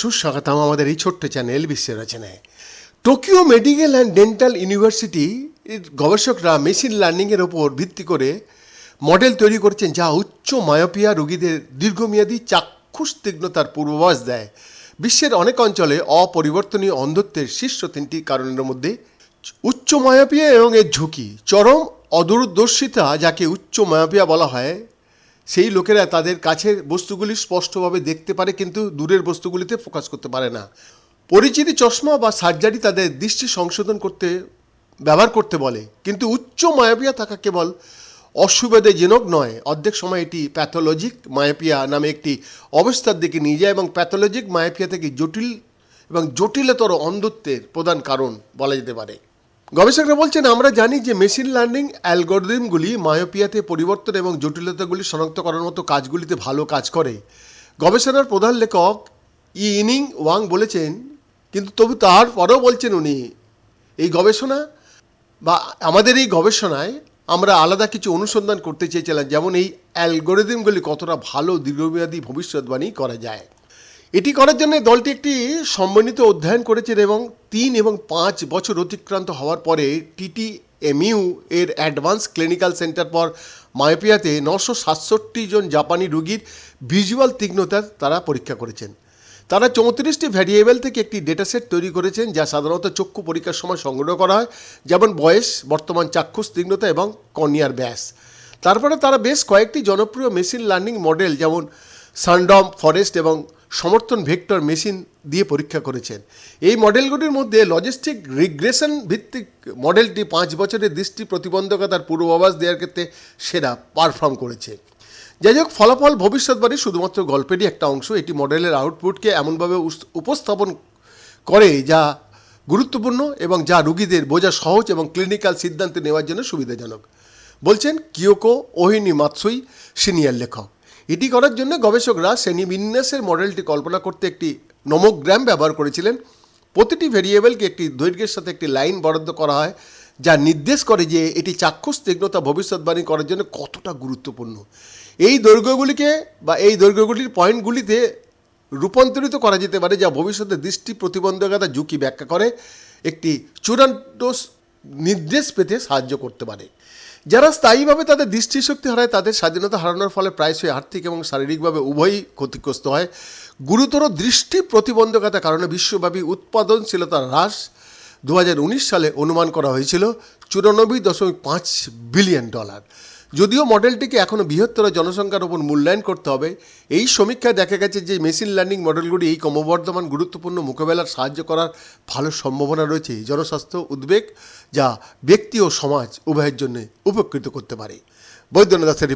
সুস্বাগতম আমাদের এই ছোট্ট চ্যানেল বিশ্ব রচনায়। Tokyo medical and dental university গবেষকরা মেশিন লার্নিংয়ের ওপর ভিত্তি করে মডেল তৈরি করছেন যা উচ্চ মায়োপিয়া রোগীদের দীর্ঘমেয়াদী চাক্ষুষ তীক্ষ্ণতার পূর্বাভাস দেয়। বিশ্বের অনেক অঞ্চলে অপরিবর্তনীয় অন্ধত্বের শীর্ষ তিনটি কারণের মধ্যে উচ্চ মায়াপিয়া এবং এর ঝুঁকি। চরম অদূরদর্শিতা, যাকে উচ্চ মায়াপিয়া বলা হয়, সেই লোকেরা তাদের কাছের বস্তুগুলি স্পষ্টভাবে দেখতে পারে, কিন্তু দূরের বস্তুগুলিতে ফোকাস করতে পারে না। পরিচিতি চশমা বা সার্জারি তাদের দৃষ্টি সংশোধন করতে, ব্যবহার করতে বলে। কিন্তু উচ্চ মায়াপিয়া থাকা কেবল অসুবিধাজনক নয়। অর্ধেক সময় এটি প্যাথোলজিক মায়াপিয়া নামে একটি অবস্থার দিকে নিয়ে যায় এবং প্যাথোলজিক মায়াপিয়া থেকে জটিল এবং জটিলতর অন্ধত্বের প্রধান কারণ বলা যেতে পারে। গবেষকরা বলছেন, আমরা জানি যে মেশিন লার্নিং অ্যালগোরিদমগুলি মায়োপিয়াতে পরিবর্তন এবং জটিলতাগুলি শনাক্ত করার মতো কাজগুলিতে ভালো কাজ করে। গবেষণার প্রধান লেখক ই ইনিং ওয়াং বলেছেন, কিন্তু তবু তারপরেও বলছেন উনি, এই গবেষণা বা আমাদের এই গবেষণায় আমরা আলাদা কিছু অনুসন্ধান করতে চেয়েছিলাম, যেমন এই অ্যালগোরিদমগুলি কতটা ভালো, দীর্ঘমেয়াদী ভবিষ্যৎবাণী করা যায়। এটি করার জন্য দলটি একটি সম্মানিত অধ্যয়ন করেছেন এবং তিন এবং পাঁচ বছর অতিক্রান্ত হওয়ার পরে টিটি এমইউ এর অ্যাডভান্স ক্লিনিক্যাল সেন্টার ফর মায়োপিয়াতে নশো সাতষট্টি জন জাপানি রোগীর ভিজুয়াল তীক্ষ্ণতার তারা পরীক্ষা করেছেন। তারা চৌত্রিশটি ভ্যারিয়েবল থেকে একটি ডেটাসেট তৈরি করেছেন যা সাধারণত চক্ষু পরীক্ষার সময় সংগ্রহ করা হয়, যেমন বয়স, বর্তমান চাক্ষুষ তীক্ষ্ণতা এবং কর্নিয়ার ব্যাস। তারপরে তারা বেশ কয়েকটি জনপ্রিয় মেশিন লার্নিং মডেল, যেমন সানডম, ফরেস্ট এবং সমর্থন ভেক্টর মেশিন দিয়ে পরীক্ষা করেছেন। এই মডেলগুলির মধ্যে লজিস্টিক রিগ্রেশন ভিত্তিক মডেলটি পাঁচ বছরের দৃষ্টি প্রতিবন্ধকতার পূর্বাভাস দেওয়ার ক্ষেত্রে সেরা পারফর্ম করেছে। যাই হোক, ফলাফল ভবিষ্যৎবাণী শুধুমাত্র গল্পেরই একটা অংশ, এটি মডেলের আউটপুটকে এমনভাবে উপস্থাপন করে যা গুরুত্বপূর্ণ এবং যা রুগীদের বোঝা সহজ এবং ক্লিনিক্যাল সিদ্ধান্ত নেওয়ার জন্য সুবিধাজনক। বলছেন কিয়োকো ওহিনী মাতসুই সিনিয়র লেখক। এটি করার জন্য গবেষকরা শ্রেণীবিন্যাসের মডেলটি কল্পনা করতে একটি নমোগ্রাম ব্যবহার করেছিলেন। প্রতিটি ভেরিয়েবলকে একটি দৈর্ঘ্যের সাথে একটি লাইন বরাদ্দ করা হয়, যা নির্দেশ করে যে এটি চাক্ষুষ তীক্ষ্ণতা ভবিষ্যৎবাণী করার জন্য কতটা গুরুত্বপূর্ণ। এই দৈর্ঘ্যগুলিকে বা এই দৈর্ঘ্যগুলির পয়েন্টগুলিতে রূপান্তরিত করা যেতে পারে, যা ভবিষ্যতে দৃষ্টি প্রতিবন্ধকতা ঝুঁকি ব্যাখ্যা করে, একটি চূড়ান্ত নির্দেশ পেতে সাহায্য করতে পারে। যারা স্থায়ীভাবে তাদের দৃষ্টিশক্তি হারায়, তাদের স্বাধীনতা হারানোর ফলে প্রায়শই আর্থিক এবং শারীরিকভাবে উভয়ই ক্ষতিগ্রস্ত হয়। গুরুতর দৃষ্টি প্রতিবন্ধকতার কারণে বিশ্বব্যাপী উৎপাদনশীলতা হ্রাস দু হাজার উনিশ সালে অনুমান করা হয়েছিল। চুরানব্বই দশমিক পাঁচ বিলিয়ন ডলার। যদিও মডেলটিকে এখনও বৃহত্তর জনসংখ্যার ওপর মূল্যায়ন করতে হবে, এই সমীক্ষায় দেখা গেছে যে মেশিন লার্নিং মডেলগুলি এই ক্রমবর্ধমান গুরুত্বপূর্ণ মোকাবেলার সাহায্য করার ভালো সম্ভাবনা রয়েছে জনস্বাস্থ্য উদ্বেগ যা ব্যক্তি ও সমাজ উভয়ের জন্য উপকৃত করতে পারে। বৈদ্যনাথ দাসের